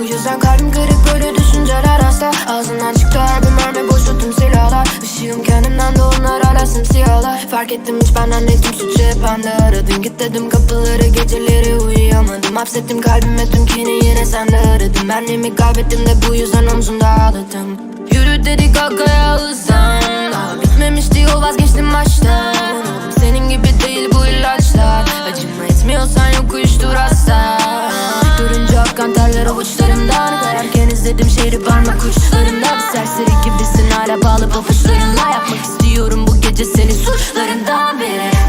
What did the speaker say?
Bu yüzden kalbim kırık böyle düşünceler hasta. Ağzından çıktı her mermi boştu tüm silahlar. Işığım kendimden de onlar hala simsiyahlar Fark ettim hiç benden değil tüm suçu hep bende. Aradın Git dedim kapıları geceleri uyuyamadım. Hapsettim kalbime tüm kini yine sende aradım. Benliğimi kaybettim de bu yüzden omzumda ağladım. Yürü dedi kakaya hızlan. Daha bitmemişti yol vazgeçtim baştan terler avuçlarımdan Kayarken izledim şehri parmak uçlarımda Bir serseri gibisin hala bağlı papuçlarınla Yapmak istiyorum bu gece seni suçlarından biri